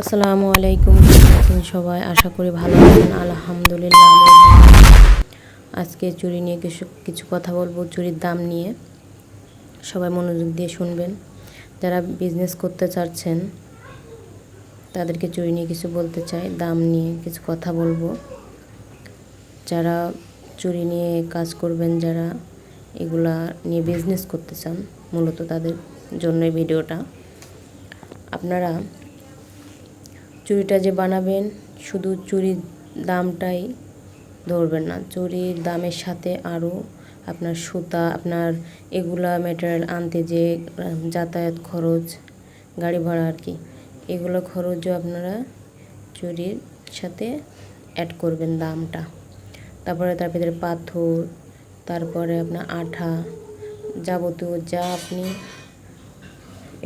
আসসালামু আলাইকুম আছেন সবাই? আশা করি ভালো আছেন। আলহামদুলিল্লাহ। আজকে চুরি নিয়ে কিছু কিছু কথা বলব চুরির দাম নিয়ে। সবাই মনোযোগ দিয়ে শুনবেন। যারা বিজনেস করতে চাচ্ছেন, তাদেরকে চুরি নিয়ে কিছু বলতে চাই, দাম নিয়ে কিছু কথা বলব। যারা চুরি নিয়ে কাজ করবেন, যারা এগুলা নিয়ে বিজনেস করতে চান, মূলত তাদের জন্য এই ভিডিওটা। আপনারা চুড়িটা যে বানাবেন, শুধু চুড়ির দামটাই ধরবেন না। চুড়ির দামের সাথে আরও আপনার সুতা, আপনার এগুলা ম্যাটেরিয়াল আনতে যে, যাতায়াত খরচ, গাড়ি ভাড়া আর কি, এগুলো খরচও আপনারা চুরির সাথে অ্যাড করবেন দামটা। তারপরে তার ভিতরে পাথর, তারপরে আপনার আঠা, যাবতীয় যা আপনি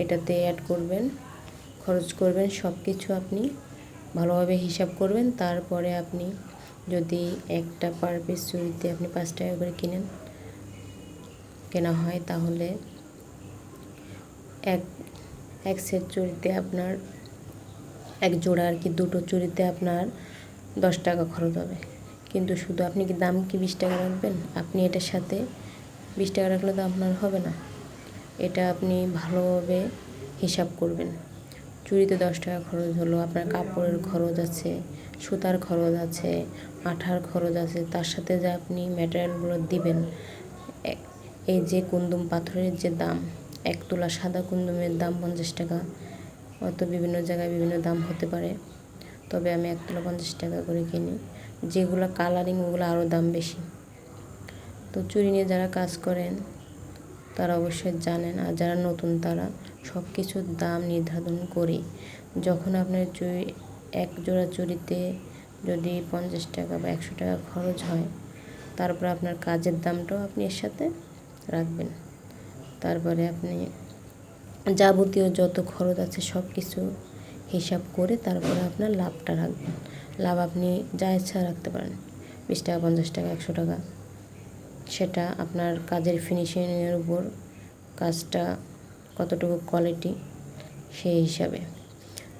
এটাতে অ্যাড করবেন। খরচ করবেন সব কিছু আপনি ভালোভাবে হিসাব করবেন। তারপরে আপনি যদি একটা পার পিস চুরিতে আপনি পাঁচ টাকা করে কিনেন, কেনা হয়, তাহলে এক এক সেট চুরিতে আপনার, এক জোড়া আর কি দুটো চুরিতে আপনার দশ টাকা খরচ হবে। কিন্তু শুধু আপনি কি দাম কি বিশ টাকা রাখবেন? আপনি এটার সাথে বিশ টাকা রাখলে তো আপনার হবে না। এটা আপনি ভালোভাবে হিসাব করবেন। চুরিতে দশ টাকা খরচ হলো, আপনার কাপড়ের খরচ আছে, সুতার খরচ আছে আঠার খরচ আছে, তার সাথে যে আপনি ম্যাটেরিয়ালগুলো দিবেন এই যে কুন্দুম পাথরের যে দাম, এক তোলা সাদা কুন্দুমের দাম পঞ্চাশ টাকা হয়তো বিভিন্ন জায়গায় বিভিন্ন দাম হতে পারে, তবে আমি এক তোলা পঞ্চাশ টাকা করে কিনি, যেগুলো কালারিং ওগুলো আরও দাম বেশি। তো চুরি নিয়ে যারা কাজ করেন তারা অবশ্যই জানেন আর যারা নতুন তারা সব কিছুর দাম নির্ধারণ করে। যখন আপনার চুরি, এক জোড়া চুরিতে যদি পঞ্চাশ টাকা বা একশো টাকা খরচ হয়, তারপর আপনার কাজের দামটাও আপনি এর সাথে রাখবেন। তারপরে আপনি যাবতীয় যত খরচ আছে সব কিছু হিসাব করে তারপরে আপনার লাভটা রাখবেন। লাভ আপনি যা ইচ্ছা রাখতে পারেন। বিশ টাকা, পঞ্চাশ টাকা, একশো টাকা। সেটা আপনার কাজের ফিনিশিংয়ের উপর, কাজটা কতটুকু কোয়ালিটি সেই হিসাবে।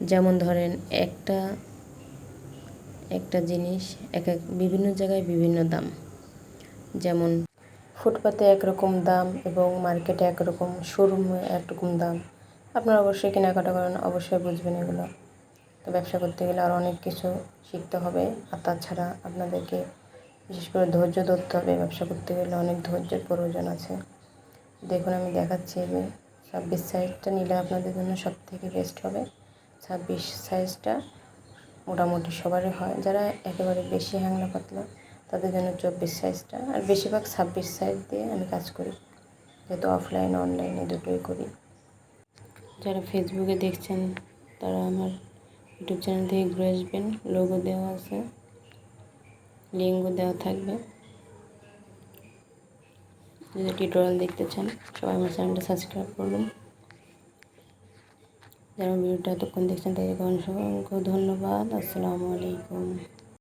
যেমন ধরেন একটা একটা জিনিস এক এক বিভিন্ন জায়গায় বিভিন্ন দাম। যেমন ফুটপাতে একরকম দাম এবং মার্কেটে একরকম শোরুমে একরকম দাম। আপনারা অবশ্যই কেনাকাটা করেন, অবশ্যই বুঝবেন এগুলো। তো ব্যবসা করতে গেলে আরও অনেক কিছু শিখতে হবে। আর তাছাড়া আপনাদেরকে বিশেষ করে ধৈর্য ধরতে হবে, ব্যবসা করতে গেলে অনেক ধৈর্যের প্রয়োজন আছে। দেখুন, আমি দেখাচ্ছি যে ছাব্বিশ সাইজটা নিলে আপনাদের জন্য সব থেকে বেস্ট হবে। ছাব্বিশ সাইজটা মোটামুটি সবারই হয়। যারা একেবারে বেশি হ্যাংলা পাতলা, তাদের জন্য চব্বিশ সাইজটা আর বেশিরভাগ ছাব্বিশ সাইজ দিয়ে আমি কাজ করি। যেহেতু অফলাইন অনলাইনে দুটোই করি। যারা ফেসবুকে দেখছেন, তারা আমার ইউটিউব চ্যানেল থেকে ঘুরে আসবেন। লোগো দেওয়া আছে। লিঙ্কও দেওয়া থাকবে। যদি টিউটোরিয়াল দেখতে চান, সবাই আমার চ্যানেলটা সাবস্ক্রাইব করবেন। যারা ভিডিওটা এতক্ষণ দেখছেন, তাদেরকে অসংখ্য ধন্যবাদ। আসসালামু আলাইকুম।